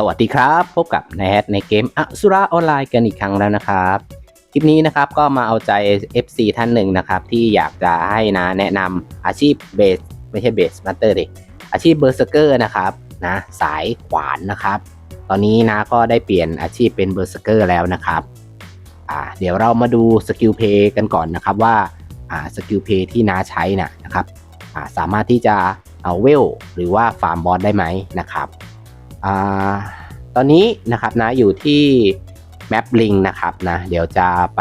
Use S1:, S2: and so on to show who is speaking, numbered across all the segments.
S1: สวัสดีครับ พบกับนายแฮทในเกมอสุราออนไลน์กันอีกครั้งแล้วนะครับ คลิปนี้นะครับก็มาเอาใจ FC ท่านหนึ่งนะครับ ที่อยากจะให้นะแนะนำอาชีพเบสไม่ใช่เบสมาสเตอร์ดิอาชีพเบอร์เซอร์เกอร์นะครับนะสายขวานนะครับ ตอนนี้นะก็ได้เปลี่ยนอาชีพเป็นเบอร์เซอร์เกอร์แล้วนะครับอ่าเดี๋ยวเรามาดูสกิลเพย์กันก่อนนะครับว่าอ่าสกิลเพย์ที่น้าใช้นะนะครับอ่าสามารถที่จะเอาเวลหรือว่าฟาร์มบอสได้ไหมนะครับ อตอนนี้นะครับนะอยู่ที่แมปลิงนะครับนะเดี๋ยวจะไป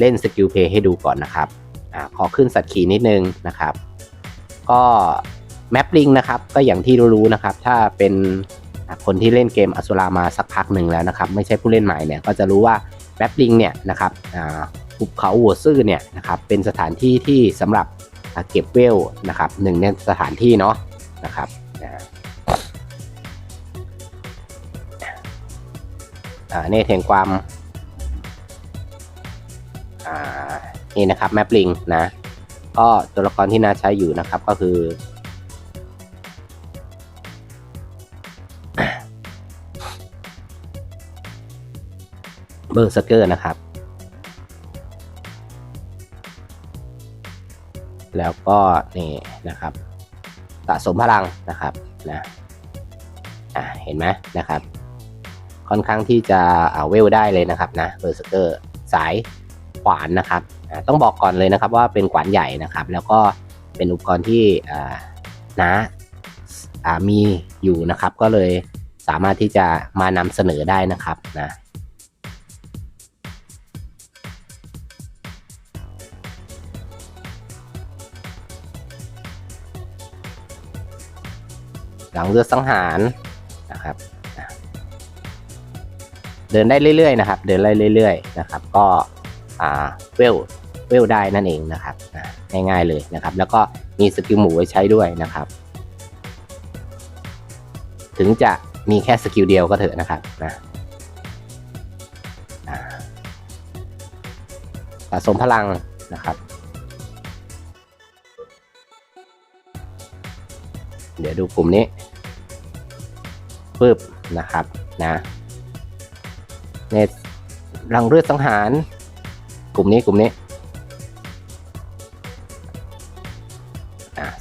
S1: เล่นสกิลเพย์ให้ดูก่อนนะครับอขอขึ้นสัตว์ขีนิดนึงนะครับ ก็แมปลิงนะครับก็อย่างที่รู้ๆนะครับ ถ้าเป็นคนที่เล่นเกมอสุรามาสักพักหนึ่งแล้วนะครับ ไม่ใช่ผู้เล่นใหม่เนี่ยก็จะรู้ว่าแมปลิงเนี่ยนะครับอ่าหุบเขาหัวซื่อเนี่ยนะครับเป็นสถานที่ที่สำหรับเก็บเวลนะครับหนึ่งในสถานที่เนาะนะครับ เนี่ยแห่งความอ่านี่นะครับแมปลิงนะก็ตัวละครที่น้าใช้อยู่นะครับก็คือเบอร์สเกอร์นะครับ แล้วก็นี่นะครับสะสมพลังนะครับนะอ่าเห็นไหมนะครับ ค่อนข้างที่จะเวลได้เลยนะครับนะเบอร์สเกอร์สายขวานนะครับต้องบอกก่อนเลยนะครับว่าเป็นขวานใหญ่นะครับ แล้วก็เป็นอุปกรณ์ที่นะอ่ามีอยู่นะครับ ก็เลยสามารถที่จะมานำเสนอได้นะครับนะหลังเรือสังหารนะครับ เดินได้เรื่อยๆนะครับ เดินได้เรื่อยๆนะครับ ก็เวลเวลได้นั่นเองนะครับง่ายๆเลยนะครับ แล้วก็มีสกิลหมูไว้ใช้ด้วยนะครับ ถึงจะมีแค่สกิลเดียวก็เถอะนะครับนะสะสมพลังนะครับ เดี๋ยวดูกลุ่มนี้ปึ๊บนะครับนะ เนรังเลือดสังหาร กลุ่มนี้กลุ่มนี้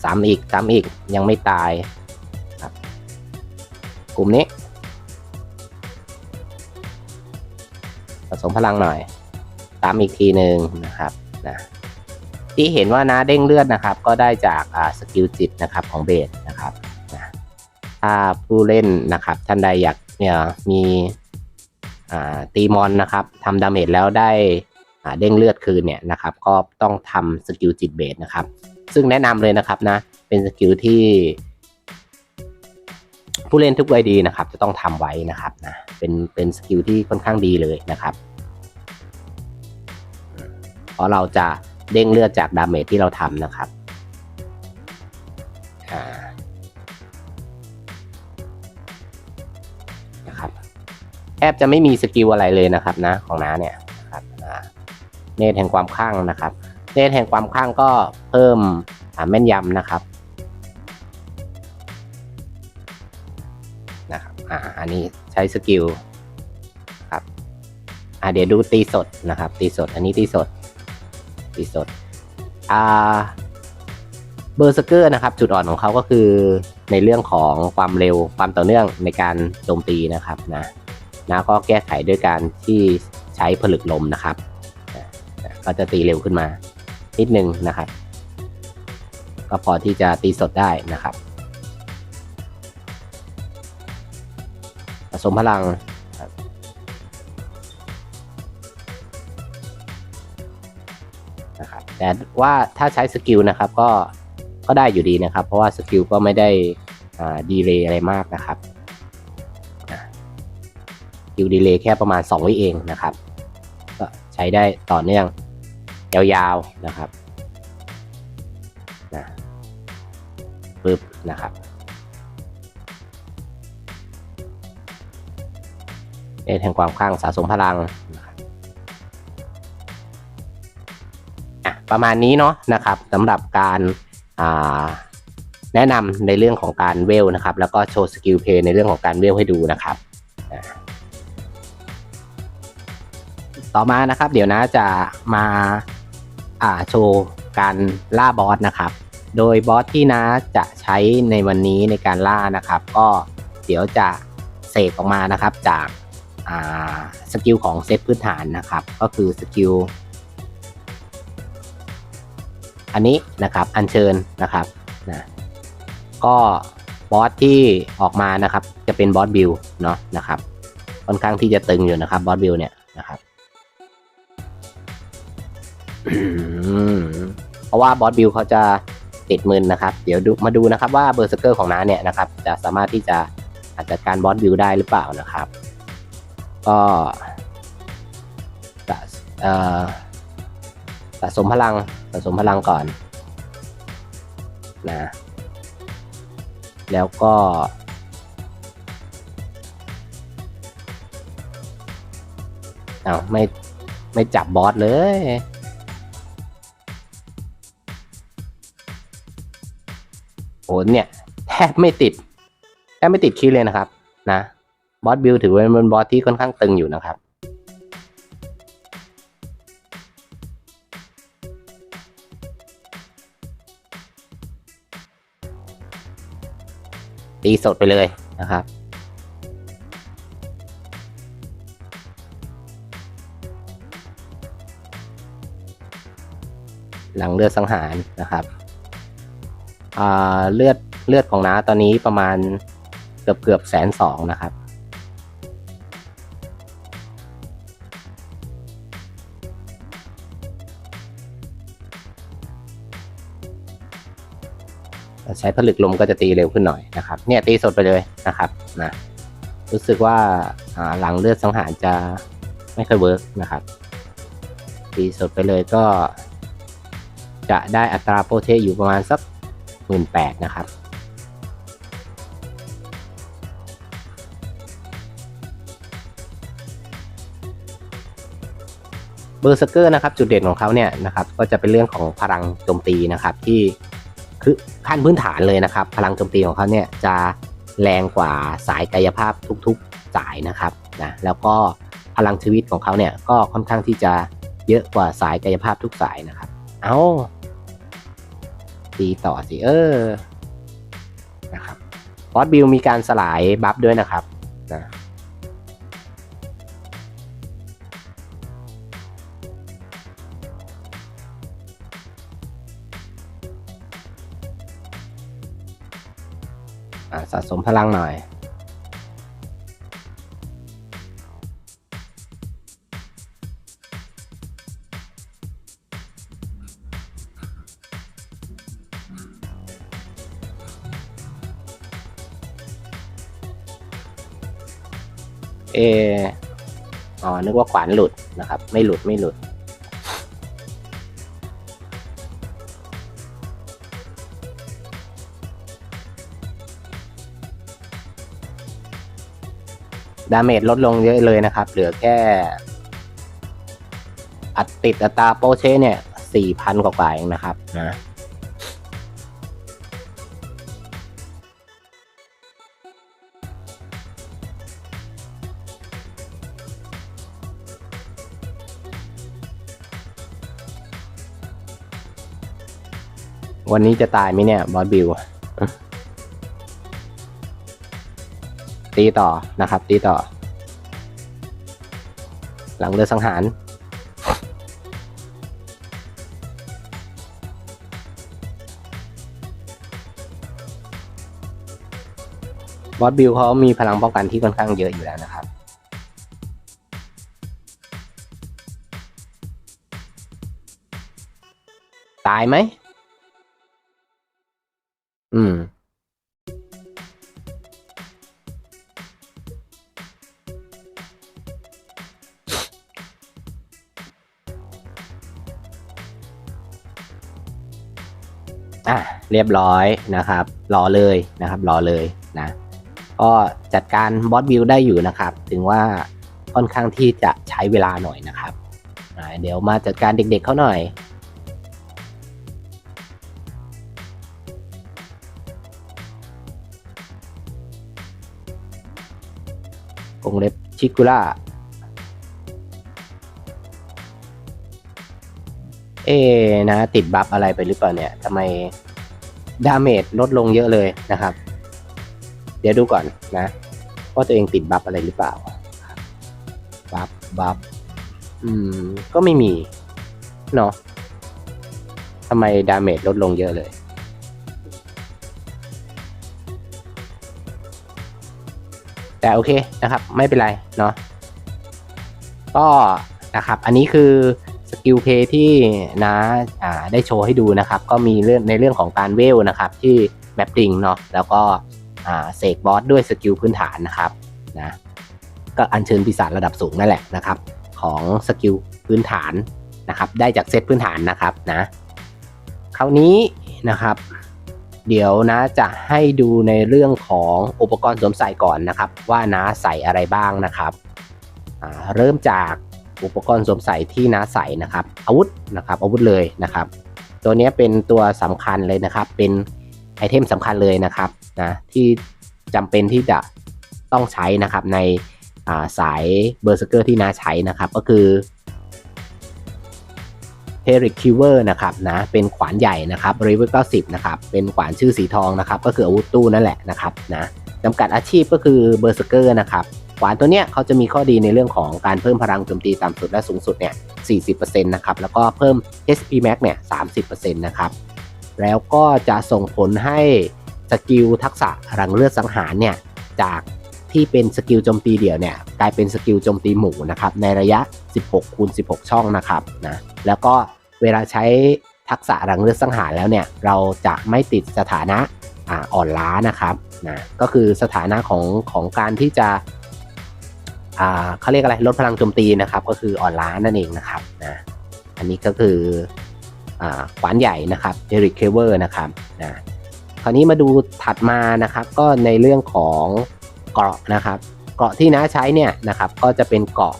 S1: สามอีกสามอีกยังไม่ตายครับกลุ่มนี้ผสมพลังหน่อยตามอีกทีหนึ่งนะครับนะที่เห็นว่านะเด้งเลือดนะครับ ก็ได้จากสกิลจิตนะครับของเบสนะครับนะถ้าผู้เล่นนะครับ ท่านใดอยากเนี่ยมี ตีมอนนะครับทำดาเมจแล้วได้เด้งเลือดคืนเนี่ยนะครับก็ต้องทำสกิลจิตเบสนะครับ ซึ่งแนะนำเลยนะครับนะเป็นสกิลที่ ผู้เล่นทุกวัยดีนะครับ จะต้องทำไว้นะครับนะเป็นเป็นสกิลที่ค่อนข้างดีเลยนะครับเพราะเราจะเด้งเลือดจากดาเมจที่เราทำนะครับอ่า แทบจะไม่มีสกิลอะไรเลยนะครับนะของน้าเนี่ยนะครับเนตแห่งความคลั่งนะครับเนตแห่งความคลั่งก็เพิ่มแม่นยำนะครับนะครับอ่าอันนี้ใช้สกิลครับอ่าเดี๋ยวดูตีสดนะครับ ตีสดอันนี้ตีสดตีสดอ่าเบอร์สเกอร์นะครับ จุดอ่อนของเขาก็คือในเรื่องของความเร็วความต่อเนื่องในการโจมตีนะครับนะ นะก็แก้ไขด้วยการที่ใช้ผลึกลมนะครับ ก็จะตีเร็วขึ้นมา นิดนึงนะครับ ก็พอที่จะตีสดได้นะครับ ผสมพลังนะครับแต่ว่าถ้าใช้สกิลนะครับก็ก็ได้อยู่ดีนะครับ เพราะว่าสกิลก็ไม่ได้ดีเลย์อะไรมากนะครับ สกิลดีเลย์แค่ประมาณ 2 วิเองนะครับ ก็ใช้ได้ต่อเนื่องยาวๆนะครับนะปึ๊บนะครับเอทแห่งความคลั่งสะสมพลังนะครับประมาณนี้เนาะนะครับสำหรับการาแนะนำในเรื่องของการเวลนะครับ แล้วก็โชว์สกิลเพย์ในเรื่องของการเวลให้ดูนะครับ ต่อมานะครับ เดี๋ยวนะจะมาอ่าโชว์การล่าบอสนะครับ โดยบอสที่นะจะใช้ในวันนี้ในการล่านะครับ ก็เดี๋ยวจะเสกออกมานะครับจากอ่าสกิลของเซตพื้นฐานนะครับ ก็คือสกิลอันนี้นะครับอัญเชิญนะครับนะก็บอสที่ออกมานะครับ จะเป็นบอสบิลเนาะนะครับค่อนข้างที่จะตึงอยู่นะครับบอสบิลเนี่ยนะครับ เพราะว่าบอสบิลเขาจะติดมืนนะครับ เดี๋ยวดูมาดูนะครับว่าเบอร์สเกอร์ของน้าเนี่ยนะครับ จะสามารถที่จะอาจัดการบอสบิลได้หรือเปล่านะครับ ก็สะสะสมพลังสะสมพลังก่อนนะ แล้วก็เอาไม่ไม่จับบอสเลย โอ้เนี่ยแทบไม่ติดแทบไม่ติดคีย์เลยนะครับ นะบอสบิลถือว่าเป็นบอสที่ค่อนข้างตึงอยู่นะครับตีสดไปเลยนะครับหลังเลือดสังหารนะครับ เลือดเลือดของน้าตอนนี้ประมาณเกือบเกือบแสนสองนะครับ ใช้ผลึกลมก็จะตีเร็วขึ้นหน่อยนะครับ เนี่ยตีสดไปเลยนะครับนะรู้สึกว่าหลังเลือดสังหารจะไม่ค่อยเวิร์กนะครับตีสดไปเลยก็จะได้อัตราโปรเทอยู่ประมาณสักื่นแปดนะครับเบอร์สเกอร์นะครับจุดเด่นของเขาเนี่ยนะครับก็จะเป็นเรื่องของพลังโจมตีนะครับที่คือขั้นพื้นฐานเลยนะครับ พลังโจมตีของเขาเนี่ยจะแรงกว่าสายกายภาพทุกๆสายนะครับนะแล้วก็พลังชีวิตของเขาเนี่ยก็ค่อนข้างที่จะเยอะกว่าสายกายภาพทุกสายนะครับ เอา ตีต่อสิเออนะครับบอสบิลมีการสลายบัฟด้วยนะครับนะสะสมพลังหน่อย อออ๋อนึกว่าขวานหลุดนะครับ ไม่หลุดไม่หลุด ดาเมจลดลงเยอะเลยนะครับ เหลือแค่ อัดติดอัตราโปเช่เนี่ยสี่พันกว่าๆเองนะครับนะ วันนี้จะตายไหมเนี่ย บอสบิว ตีต่อนะครับ ตีต่อ หลังเรือสังหาร บอสบิวเขามีพลังป้องกันที่ค่อนข้างเยอะอยู่แล้วนะครับตายไหม อืม อะเรียบร้อยนะครับ รอเลยนะครับ รอเลยนะ ก็จัดการบอสบิลได้อยู่นะครับ ถึงว่าค่อนข้างที่จะใช้เวลาหน่อยนะครับ เดี๋ยวมาจัดการเด็กๆเขาหน่อย วงเล็บชิกุระเอ๊นะ ติดบัฟอะไรไปหรือเปล่าเนี่ยทำไมดาเมจลดลงเยอะเลยนะครับ เดี๋ยวดูก่อนนะว่าตัวเองติดบัฟอะไรหรือเปล่าบัฟบัฟอืม ก็ไม่มีเนาะทำไมดาเมจลดลงเยอะเลย แต่โอเคนะครับ ไม่เป็นไรเนาะก็นะครับ อันนี้คือสกิลเพย์ที่นะอ่าได้โชว์ให้ดูนะครับ ก็มีเรื่องในเรื่องของการเวลนะครับ ที่แมปริงเนาะแล้วก็อ่าเสกบอสด้วยสกิลพื้นฐานนะครับนะก็อัญเชิญปีศาจระดับสูงนั่นแหละนะครับ ของสกิลพื้นฐานนะครับ ได้จากเซตพื้นฐานนะครับนะคราวนี้นะครับ เดี๋ยวนะจะให้ดูในเรื่องของอุปกรณ์สวมใส่ก่อนนะครับ ว่านะใส่อะไรบ้างนะครับเริ่มจากอุปกรณ์สวมใส่ที่นะใส่นะครับ อาวุธนะครับอาวุธเลยนะครับ ตัวนี้เป็นตัวสำคัญเลยนะครับ เป็นไอเทมสำคัญเลยนะครับนะที่จำเป็นที่จะต้องใช้นะครับในาสายเบอร์สเซอร์ที่นาใช้นะครับ ก็คือ เทริกคิวเวอร์นะครับนะเป็นขวานใหญ่นะครับรีเวอร์90นะครับเป็นขวานชื่อสีทองนะครับก็คืออาวุธตู้นั่นแหละนะครับนะจำกัดอาชีพก็คือเบอร์สเซอร์นะครับขวานตัวเนี้ยเขาจะมีข้อดีในเรื่องของการเพิ่มพลังโจมตีต่ำสุดและสูงสุดเนี่ย 40%นะครับ แล้วก็เพิ่ม HP Max เนี่ย 30%นะครับ แล้วก็จะส่งผลให้สกิลทักษะรังเลือดสังหารเนี่ย จากที่เป็นสกิลโจมตีเดี่ยวเนี่ย กลายเป็นสกิลโจมตีหมู่นะครับ ในระยะ 16คูณ16 ช่องนะครับนะ แล้วก็ เวลาใช้ทักษะรังเลือดสังหารแล้วเนี่ย เราจะไม่ติดสถานะอ่าอ่อนล้านะครับนะก็คือสถานะของของการที่จะอ่าเขาเรียกอะไรลดพลังโจมตีนะครับ ก็คืออ่อนล้านั่นเองนะครับนะอันนี้ก็คืออ่าขวานใหญ่นะครับเดริกเคเวอร์นะครับนะคราวนี้มาดูถัดมานะครับ ก็ในเรื่องของเกราะนะครับ เกราะที่น้าใช้เนี่ยนะครับ ก็จะเป็นเกราะ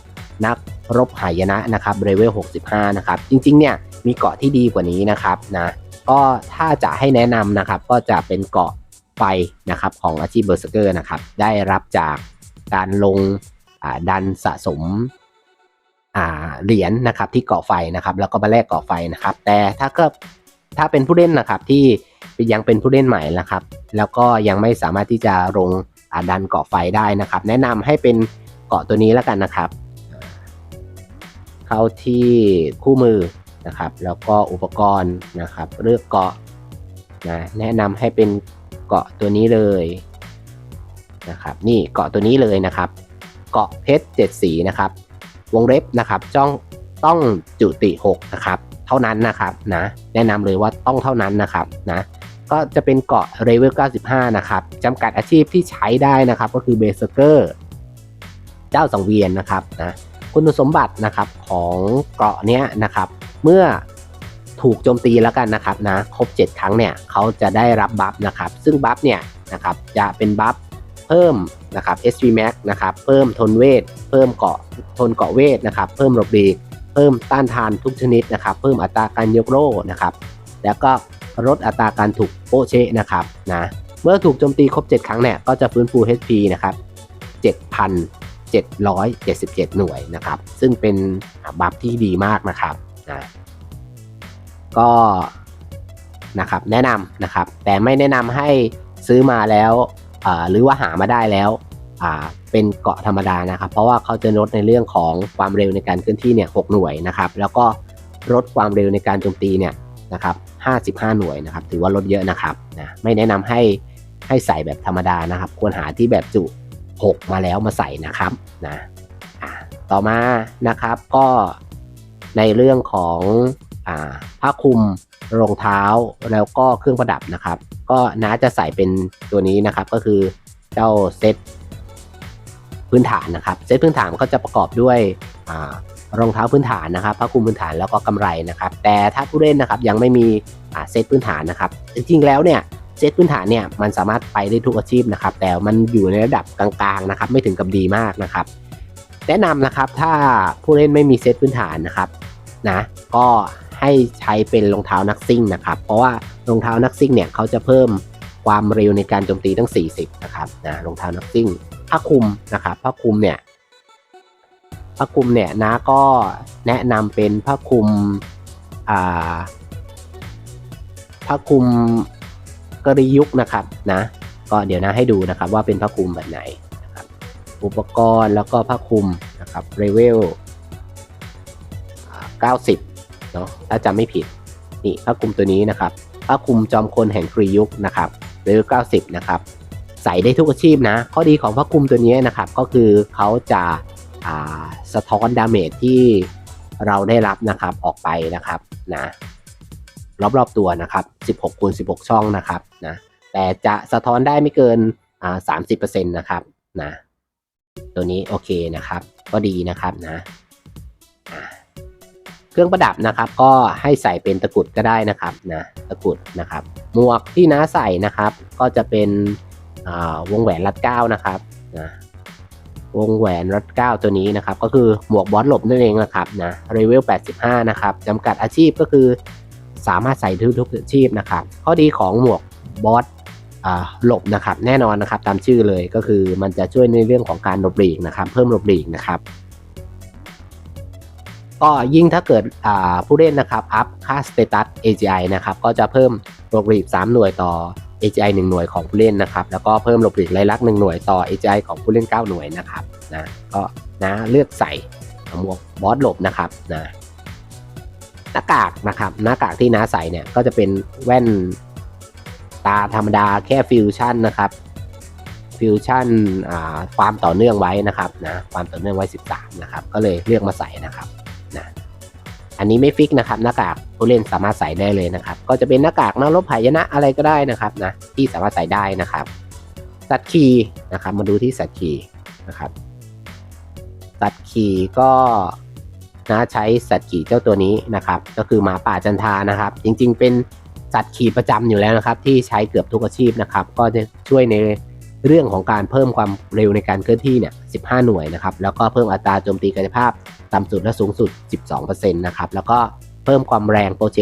S1: นักรบหายนะนะครับเรเวล65 นะครับ จริงๆเนี่ย มีเกาะที่ดีกว่านี้นะครับนะก็ถ้าจะให้แนะนำนะครับ ก็จะเป็นเกาะไฟนะครับของอาชีพเบอร์เซอร์นะครับ ได้รับจากการลงดันสะสมเหรียญนะครับที่เกาะไฟนะครับ แล้วก็มาแลกเกาะไฟนะครับ แต่ถ้าก็ถ้าเป็นผู้เล่นนะครับที่ยังเป็นผู้เล่นใหม่นะครับ แล้วก็ยังไม่สามารถที่จะลงดันเกาะไฟได้นะครับ แนะนำให้เป็นเกาะตัวนี้แล้วกันนะครับ เข้าที่คู่มือ นะครับ แล้วก็อุปกรณ์นะครับ เลือกเกาะนะแนะนำให้เป็นเกาะตัวนี้เลยนะครับ นี่เกาะตัวนี้เลยนะครับ เกาะเพชรเจ็ดสีนะครับ วงเล็บนะครับจ้องต้องจุติ6นะครับ เท่านั้นนะครับนะแนะนำเลยว่าต้องเท่านั้นนะครับนะก็จะเป็นเกาะเรเวล95 นะครับจำกัดอาชีพที่ใช้ได้นะครับ ก็คือเบสเกอร์เจ้าสังเวียนนะครับนะคุณสมบัตินะครับของเกาะเนี้ยนะครับ เมื่อถูกโจมตีแล้วกันนะครับนะครบ 7 ครั้งเนี่ยเขาจะได้รับบัฟนะครับ ซึ่งบัฟเนี่ยนะครับจะเป็นบัฟเพิ่มนะครับ SV Max นะครับเพิ่มทนเวท เพิ่มเกาะทนเกาะเวทนะครับ เพิ่มหลบหลีกเพิ่มต้านทานทุกชนิดนะครับ เพิ่มอัตราการยกโล่นะครับ แล้วก็ลดอัตราการถูกโปเชนะครับนะเมื่อถูกโจมตีครบ 7 ครั้งเนี่ยก็จะฟื้นฟู HP นะครับ 7,777 หน่วยนะครับ ซึ่งเป็นบัฟที่ดีมากนะครับ ก็นะครับแนะนำนะครับ แต่ไม่แนะนำให้ซื้อมาแล้วหรือว่าหามาได้แล้วเป็นเกาะธรรมดานะครับ เพราะว่าเขาจะลดในเรื่องของความเร็วในการเคลื่อนที่เนี่ย6หน่วยนะครับ แล้วก็ลดความเร็วในการโจมตีเนี่ยนะครับ55 หน่วยนะครับ ถือว่าลดเยอะนะครับนะไม่แนะนำให้ให้ใส่แบบธรรมดานะครับ ควรหาที่แบบจุ 6 มาแล้วมาใส่นะครับนะต่อมานะครับก็ ในเรื่องของอผ้าคลุมรองเท้าแล้วก็เครื่องประดับนะครับ ก็น้าจะใส่เป็นตัวนี้นะครับ ก็คือเจ้าเซตพื้นฐานนะครับ เซตพื้นฐานก็จะประกอบด้วยรองเท้าพื้นฐานนะครับผ้าคลุมพื้นฐานแล้วก็กำไรนะครับ แต่ถ้าผู้เล่นนะครับยังไม่มีเซตพื้นฐานนะครับ จริงๆแล้วเนี่ยเซตพื้นฐานเนี่ยมันสามารถไปได้ทุกอาชีพนะครับ แต่มันอยู่ในระดับกลางๆนะครับ ไม่ถึงกับดีมากนะครับ แนะนำนะครับถ้าผู้เล่นไม่มีเซตพื้นฐานนะครับนะก็ให้ใช้เป็นรองเท้านักซิ่งนะครับ เพราะว่ารองเท้านักซิ่งเนี่ยเขาจะเพิ่มความเร็วในการโจมตีตั้ง 40 นะครับนะรองเท้านักซิ่งผ้าคลุมนะครับผ้าคลุมเนี่ยผ้าคลุมเนี่ยนะก็แนะนำเป็นผ้าคลุมอ่าพระคุมกริยุกนะครับนะก็เดี๋ยวนะให้ดูนะครับว่าเป็นพระคุมแบบไหน อุปกรณ์แล้วก็พระคุมนะครับเรเวล 90 เนาะถ้าจำไม่ผิด นี่พระคุมตัวนี้นะครับพระคุมจอมคนแห่งกรียุคนะครับเรเวล 90 นะครับ ใส่ได้ทุกอาชีพนะ ข้อดีของพระคุมตัวนี้นะครับ ก็คือเขาจะาสะท้อนดาเมจที่เราได้รับนะครับออกไปนะครับนะรอบๆตัวนะครับ 16คูณ16 ช่องนะครับนะแต่จะสะท้อนได้ไม่เกินอ่าสามสิบเปอร์เซ็นต์นะครับนะ ตัวนี้โอเคนะครับ ก็ดีนะครับนะ เครื่องประดับนะครับ ก็ให้ใส่เป็นตะกรุดก็ได้นะครับนะตะกรุดนะครับ หมวกที่น้าใส่นะครับ ก็จะเป็นวงแหวนรัดเก้านะครับนะวงแหวนรัดเก้าตัวนี้นะครับ ก็คือหมวกบอสหลบนั่นเองนะครับนะเรเวล 85 นะครับจำกัดอาชีพก็คือสามารถใส่ทุกทุกอาชีพนะครับ ข้อดีของหมวกบอส หลบนะครับแน่นอนนะครับตามชื่อเลยก็คือมันจะช่วยในเรื่องของการหลบหลีกนะครับ เพิ่มหลบหลีกนะครับ ก็ยิ่งถ้าเกิดผู้เล่นนะครับอัพค่าสเตตัส AGI นะครับก็จะเพิ่มหลบหลีก 3 หน่วยต่อ AGI 1 หน่วยของผู้เล่นนะครับ แล้วก็เพิ่มหลบหลีกรายลักษณ์1หน่วยต่อ AGI ของผู้เล่น 9 หน่วยนะครับนะก็นะเลือกใส่หมวกบอสหลบนะครับนะหน้ากากนะครับหน้ากากที่น้าใส่เนี่ยก็จะเป็นแว่น ตาธรรมดาแค่ฟิวชั่นนะครับฟิวชั่นความต่อเนื่องไว้นะครับนะความต่อเนื่องไว้ 13 นะครับ ก็เลยเลือกมาใส่นะครับนะอันนี้ไม่ฟิกนะครับหน้ากากผู้เล่นสามารถใส่ได้เลยนะครับ ก็จะเป็นหน้ากากนักรบหายนะอะไรก็ได้นะครับนะที่สามารถใส่ได้นะครับสัตว์คีนะครับมาดูที่สัตว์คีนะครับสัตว์ขี่ก็นะใช้สัตว์ขี่เจ้าตัวนี้นะครับ ก็คือหมาป่าจันทานะครับ จริงๆเป็น สัตว์ขี่ประจำอยู่แล้วนะครับ ที่ใช้เกือบทุกอาชีพนะครับ ก็จะช่วยในเรื่องของการเพิ่มความเร็วในการเคลื่อนที่เนี่ย 15 หน่วยนะครับ แล้วก็เพิ่มอัตราโจมตีกายภาพต่ำสุดและสูงสุด 12%นะครับ แล้วก็เพิ่มความแรงโปรเจ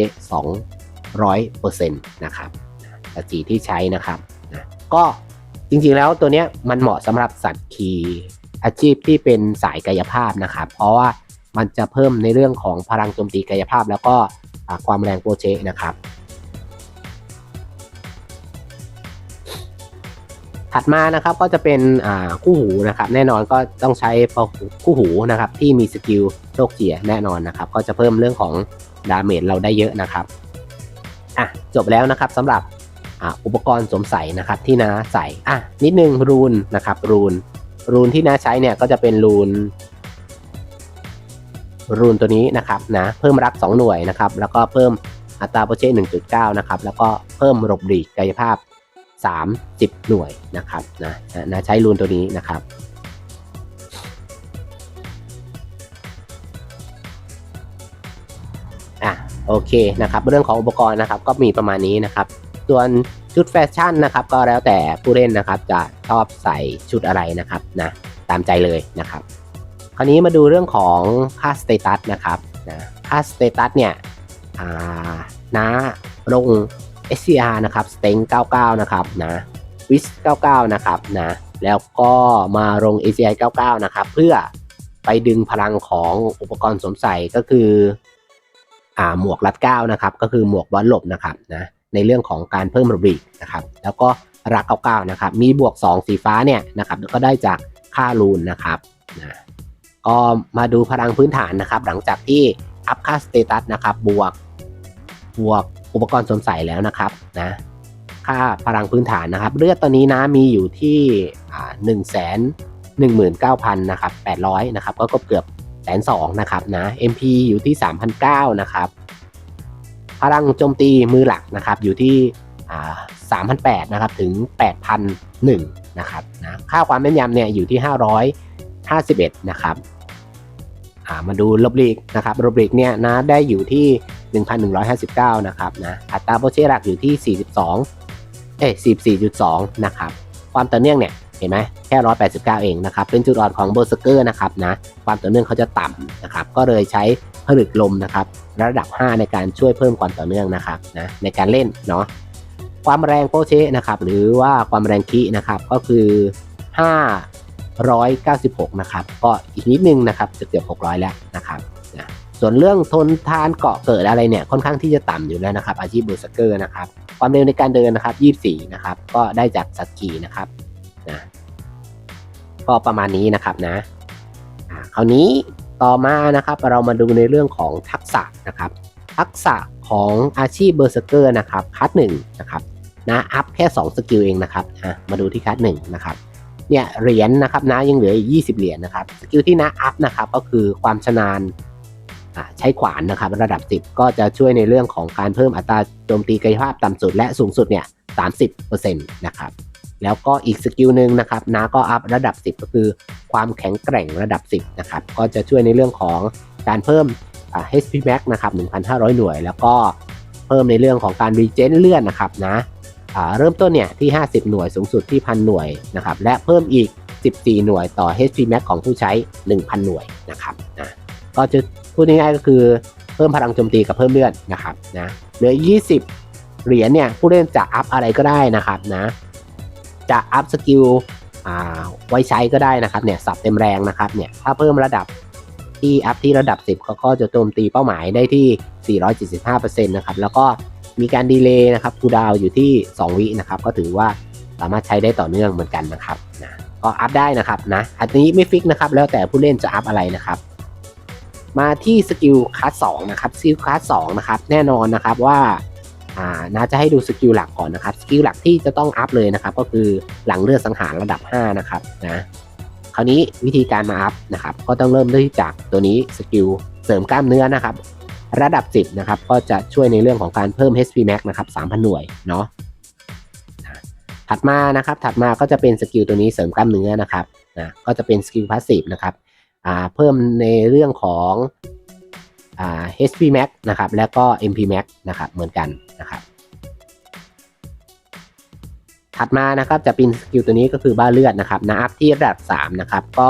S1: 200%นะครับสัตว์ขี่ที่ใช้นะครับนะก็จริงๆแล้วตัวเนี้ยมันเหมาะสำหรับสัตว์ขี่อาชีพที่เป็นสายกายภาพนะครับ เพราะว่ามันจะเพิ่มในเรื่องของพลังโจมตีกายภาพ แล้วก็ความแรงโปรเจชนะครับ ถัดมานะครับก็จะเป็นคู่หูนะครับแน่นอนก็ต้องใช้คู่หูนะครับที่มีสกิลโชคเจียแน่นอนนะครับก็จะเพิ่มเรื่องของดาเมจเราได้เยอะนะครับอะจบแล้วนะครับสำหรับอุปกรณ์สวมใส่นะครับที่น้าใส่อะนิดนึงรูนนะครับรูนรูนที่น้าใช้เนี่ยก็จะเป็นรูนรูนตัวนี้นะครับนะเพิ่มรัก 2 หน่วยนะครับแล้วก็เพิ่มอัตราโปรเชน1.9 นะครับแล้วก็เพิ่มหลบหลีกกายภาพ 30 หน่วยนะครับนะนะใช้รูนตัวนี้นะครับอะโอเคนะครับเรื่องของอุปกรณ์นะครับก็มีประมาณนี้นะครับ ส่วนชุดแฟชั่นนะครับ ก็แล้วแต่ผู้เล่นนะครับจะชอบใส่ชุดอะไรนะครับนะตามใจเลยนะครับ คราวนี้มาดูเรื่องของค่าสเตตัสนะครับนะค่าสเตตัสเนี่ยอ่านะลง SCR นะครับ s t e n 99 นะครับนะ w i s 99 นะครับนะแล้วก็มาลง ACI 99 นะครับ เพื่อไปดึงพลังของอุปกรณ์สวมใส่ก็คืออ่าหมวกรัดเก้านะครับ ก็คือหมวกบอลหลบนะครับนะในเรื่องของการเพิ่มระบิกนะครับ แล้วก็รัก99 นะครับ มีบวก 2 สีฟ้าเนี่ยนะครับก็ได้จากค่ารูนนะครับนะก็มาดูพลังพื้นฐานนะครับ หลังจากที่อัพค่าสเตตัสนะครับบวกบวก อุปกรณ์สวมใส่แล้วนะครับนะค่าพลังพื้นฐานนะครับ เลือดตอนนี้นะมีอยู่ที่หนึ่งแสนหนึ่งหมื่นเก้าพันนะครับแปดร้อยนะครับก็เกือบแสนสองนะครับนะ MP อยู่ที่สามพันเก้านะครับพลังโจมตีมือหลักนะครับอยู่ที่สามพันแปดนะครับถึงแปดพันหนึ่งนะครับนะค่าความแม่นยำเนี่ยอยู่ที่ห้าร้อยห้าสิบเอ็ดนะครับมาดูลบลีกนะครับลบลีกเนี่ยนะได้อยู่ที่ 1,159 นะครับนะอัตราโปรเชหลักอยู่ที่ 42 เอ้ย44.2 นะครับ ความต่อเนื่องเนี่ยเห็นไหมแค่ 189 เองนะครับ เป็นจุดอ่อนของเบอร์เซอร์เกอร์นะครับนะความต่อเนื่องเขาจะต่ำนะครับ ก็เลยใช้ผลึกลมนะครับ ระดับ 5 ในการช่วยเพิ่มความต่อเนื่องนะครับนะในการเล่นเนาะความแรงโปเชนะครับหรือว่าความแรงคีนะครับก็คือ 596 นะครับ ก็อีกนิดนึงนะครับจะเกือบ 600 แล้วนะครับ ส่วนเรื่องทนทานเกาะเกิดอะไรเนี่ยค่อนข้างที่จะต่ำอยู่แล้วนะครับ อาชีพเบอร์สเกอร์นะครับ ความเร็วในการเดินนะครับ 24 นะครับ ก็ได้จากสักกีนะครับนะก็ประมาณนี้นะครับนะคราวนี้ต่อมานะครับเรามาดูในเรื่องของทักษะนะครับ ทักษะของอาชีพเบอร์สเกอร์นะครับคัดหนึ่งนะครับนะอัพแค่ 2 สกิลเองนะครับอะมาดูที่คัดหนึ่งนะครับเนี่ยเหรียญนะครับนะยังเหลืออีก 20 เหรียญนะครับสกิลที่นะอัพนะครับก็คือความชำนาญ ใช้ขวานนะครับระดับ 10 ก็จะช่วยในเรื่องของการเพิ่มอัตราโจมตีกายภาพต่ำสุดและสูงสุดเนี่ย30%นะครับแล้วก็อีกสกิลหนึ่งนะครับนาก็อัพระดับ 10 ก็คือความแข็งแกร่งระดับ 10นะครับก็จะช่วยในเรื่องของการเพิ่ม HP Max นะครับ1,500 หน่วย แล้วก็เพิ่มในเรื่องของการรีเจนเลือดนะครับนะเริ่มต้นเนี่ยที่ 50 หน่วยสูงสุดที่1,000หน่วยนะครับและเพิ่มอีก 14 หน่วยต่อ HP Max ของผู้ใช้ 1,000 หน่วยนะครับนะก็จะ พูดง่ายๆก็คือเพิ่มพลังโจมตีกับเพิ่มเลือดนะครับนะเหลือ 20 เหรียญเนี่ยผู้เล่นจะอัพอะไรก็ได้นะครับนะจะอัพสกิลไว้ใช้ก็ได้นะครับเนี่ยสับเต็มแรงนะครับเนี่ยถ้าเพิ่มระดับที่อัพที่ระดับ 10 เขาก็จะโจมตีเป้าหมายได้ที่ 475%นะครับแล้วก็มีการดีเลย์นะครับคูดาวอยู่ที่ 2 วินะครับก็ถือว่าสามารถใช้ได้ต่อเนื่องเหมือนกันนะครับนะก็อัพได้นะครับนะอันนี้ไม่ฟิกนะครับแล้วแต่ผู้เล่นจะอัพอะไรนะครับ มาที่สกิลคลาสสองนะครับสกิลคลาสสองนะครับแน่นอนนะครับว่าอ่าน่าจะให้ดูสกิลหลักก่อนนะครับสกิลหลักที่จะต้องอัพเลยนะครับ ก็คือหลังเลือดสังหารระดับ 5 นะครับนะคราวนี้วิธีการมาอัพนะครับ ก็ต้องเริ่มด้วยจากตัวนี้สกิลเสริมกล้ามเนื้อนะครับ ระดับ 10 นะครับ ก็จะช่วยในเรื่องของการเพิ่ม HP Max นะครับ3,000 หน่วยเนาะถัดมานะครับถัดมาก็จะเป็นสกิลตัวนี้เสริมกล้ามเนื้อนะครับนะก็จะเป็นสกิลพาสซีฟนะครับ เพิ่มในเรื่องของอ่า HP Max นะครับ แล้วก็ MP Max นะครับเหมือนกันนะครับถัดมานะครับจะเป็นสกิลตัวนี้ก็คือบ้าเลือดนะครับนะอัพที่ระดับ3นะครับก็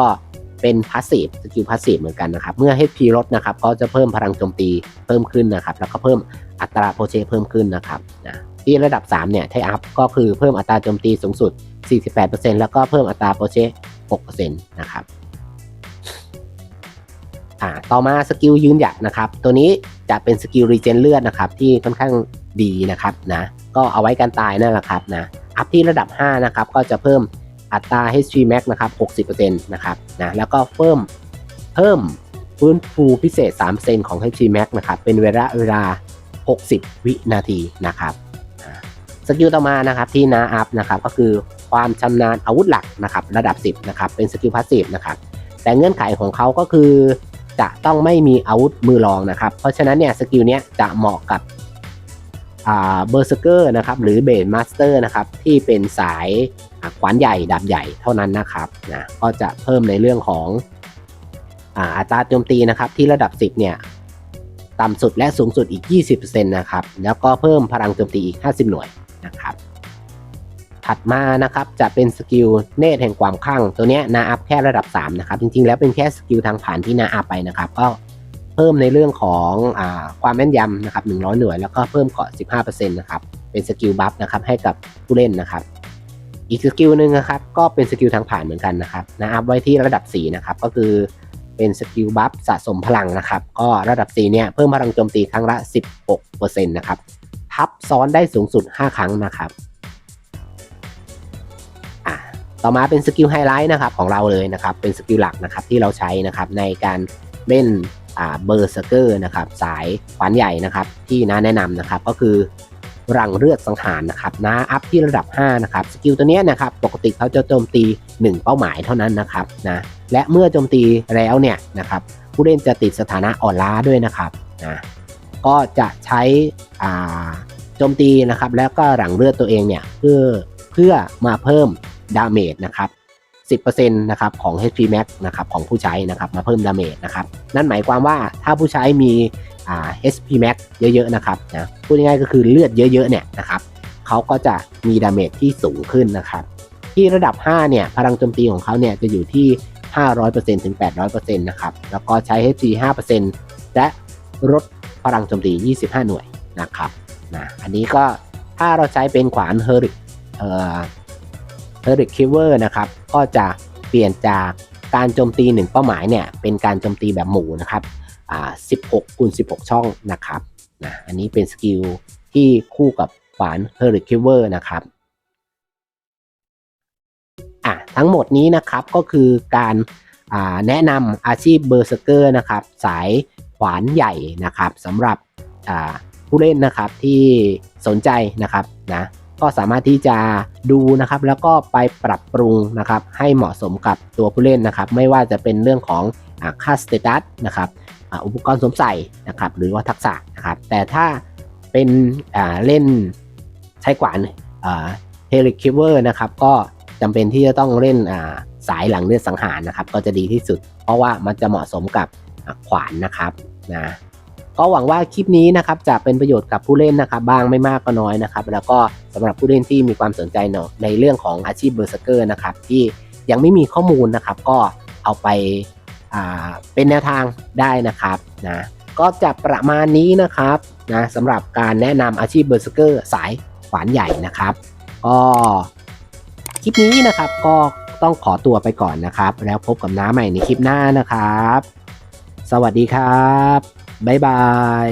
S1: เป็นพาสซีฟสกิลพาสซีฟเหมือนกันนะครับ เมื่อ HP ลดนะครับ ก็จะเพิ่มพลังโจมตีเพิ่มขึ้นนะครับ แล้วก็เพิ่มอัตราโปรเชเพิ่มขึ้นนะครับนะที่ระดับ 3 เนี่ยไทอัพก็คือเพิ่มอัตราโจมตีสูงสุด 48%แล้วก็เพิ่มอัตราโปรเช6%นะครับ อ่าต่อมาสกิลยืนหยัดนะครับตัวนี้จะเป็นสกิลรีเจนเลือดนะครับที่ค่อนข้างดีนะครับนะก็เอาไว้การตายนั่นแหละครับนะอัพที่ระดับ 5 นะครับ ก็จะเพิ่มอัตรา HP Max นะครับ 60%นะครับนะแล้วก็เพิ่มเพิ่มฟื้นฟูพิเศษ 3%ของ HP Max นะครับ เป็นเวลาเวลา 60 วินาทีนะครับสกิลต่อมานะครับที่นาอัพนะครับก็คือความชำนาญอาวุธหลักนะครับระดับ 10 นะครับ เป็นสกิลพาสซีฟนะครับ แต่เงื่อนไขของเขาก็คือ จะต้องไม่มีอาวุธมือรองนะครับ เพราะฉะนั้นเนี่ยสกิลเนี้ยจะเหมาะกับเบอร์เซเกอร์นะครับหรือเบดมาสเตอร์นะครับที่เป็นสายขวานใหญ่ดาบใหญ่เท่านั้นนะครับนะก็จะเพิ่มในเรื่องของอ่าอัตราโจมตีนะครับที่ระดับ 10 เนี่ยต่ำสุดและสูงสุดอีก 20%นะครับ แล้วก็เพิ่มพลังโจมตีอีก 50 หน่วยนะครับ ถัดมานะครับจะเป็นสกิลเนตแห่งความคลั่งตัวนี้นาอัพแค่ระดับ 3 นะครับ จริงๆ แล้วเป็นแค่สกิลทางผ่านที่นาอัพไปนะครับ ก็เพิ่มในเรื่องของอความแม่นยำนะครับ100 หน่วย แล้วก็เพิ่มเกาะ 15%นะครับเป็นสกิลบัฟนะครับให้กับผู้เล่นนะครับ อีกสกิลหนึ่งนะครับก็เป็นสกิลทางผ่านเหมือนกันนะครับนาอัพไว้ที่ระดับ4นะครับก็คือเป็นสกิลบัฟสะสมพลังนะครับก็ระดับ4เนี่ยเพิ่มพลังโจมตีครั้งละ 16%นะครับทับซ้อนได้สูงสุด 5 ครั้งนะครับ ต่อมาเป็นสกิลไฮไลท์นะครับของเราเลยนะครับ เป็นสกิลหลักนะครับที่เราใช้นะครับในการเล่นเบอร์เซอร์เกอร์นะครับสายขวานใหญ่นะครับที่น้าแนะนำนะครับก็คือรังเลือดสังหารนะครับน้าอัพที่ระดับ 5 นะครับ สกิลตัวนี้นะครับปกติเขาจะโจมตี 1 เป้าหมายเท่านั้นนะครับนะและเมื่อโจมตีแล้วเนี่ยนะครับผู้เล่นจะติดสถานะอ่อนล้าด้วยนะครับนะก็จะใช้อ่าโจมตีนะครับแล้วก็หลังเลือดตัวเองเนี่ยเพื่อเพื่อมาเพิ่ม ดาเมจนะครับ10%นะครับของ HP Max นะครับของผู้ใช้นะครับมาเพิ่มดาเมจนะครับนั่นหมายความว่าถ้าผู้ใช้มี HP Max เยอะๆนะครับนะพูดง่ายๆก็คือเลือดเยอะๆเนี่ยนะครับเขาก็จะมีดาเมจที่สูงขึ้นนะครับที่ระดับ 5 เนี่ย พลังโจมตีของเขาเนี่ยจะอยู่ที่ 500%ถึง 800%นะครับแล้วก็ใช้ HP 5%และลดพลังโจมตี 25 หน่วยนะครับนะอันนี้ก็ถ้าเราใช้เป็นขวานเฮอริกเอ่อ เ e อริกคิเวอร์นะครับก็จะเปลี่ยนจากการโจมตีหนึ่งเป้าหมายเนี่ยเป็นการโจมตีแบบหมู่นะครับอ่า16คูณ16 ช่องนะครับนะอันนี้เป็นสกิลที่คู่กับขวาน h e r c u v e r นะครับอะทั้งหมดนี้นะครับก็คือการาแนะนำอาชีพเบอร์เซอร์เกอร์นะครับสายขวานใหญ่นะครับสำหรับผู้เล่นนะครับที่สนใจนะครับนะ ก็สามารถที่จะดูนะครับแล้วก็ไปปรับปรุงนะครับให้เหมาะสมกับตัวผู้เล่นนะครับ ไม่ว่าจะเป็นเรื่องของค่าสเตตัสนะครับอุปกรณ์สวมใส่นะครับหรือว่าทักษะนะครับแต่ถ้าเป็นเล่นใช้ขวานเฮลิคิเวอร์นะครับก็จำเป็นที่จะต้องเล่นสายหลังเลือดสังหารนะครับก็จะดีที่สุด เพราะว่ามันจะเหมาะสมกับขวานนะครับนะ ก็หวังว่าคลิปนี้นะครับจะเป็นประโยชน์กับผู้เล่นนะครับบ้างไม่มากก็น้อยนะครับ แล้วก็สำหรับผู้เล่นที่มีความสนใจเนาะในเรื่องของอาชีพเบอร์เซเกอร์นะครับที่ยังไม่มีข้อมูลนะครับ ก็เอาไปเป็นแนวทางได้นะครับนะก็จะประมาณนี้นะครับนะสำหรับการแนะนำอาชีพเบอร์เซเกอร์สายขวานใหญ่นะครับก็คลิปนี้นะครับก็ต้องขอตัวไปก่อนนะครับ แล้วพบกับน้าใหม่ในคลิปหน้านะครับ สวัสดีครับ บ๊ายบาย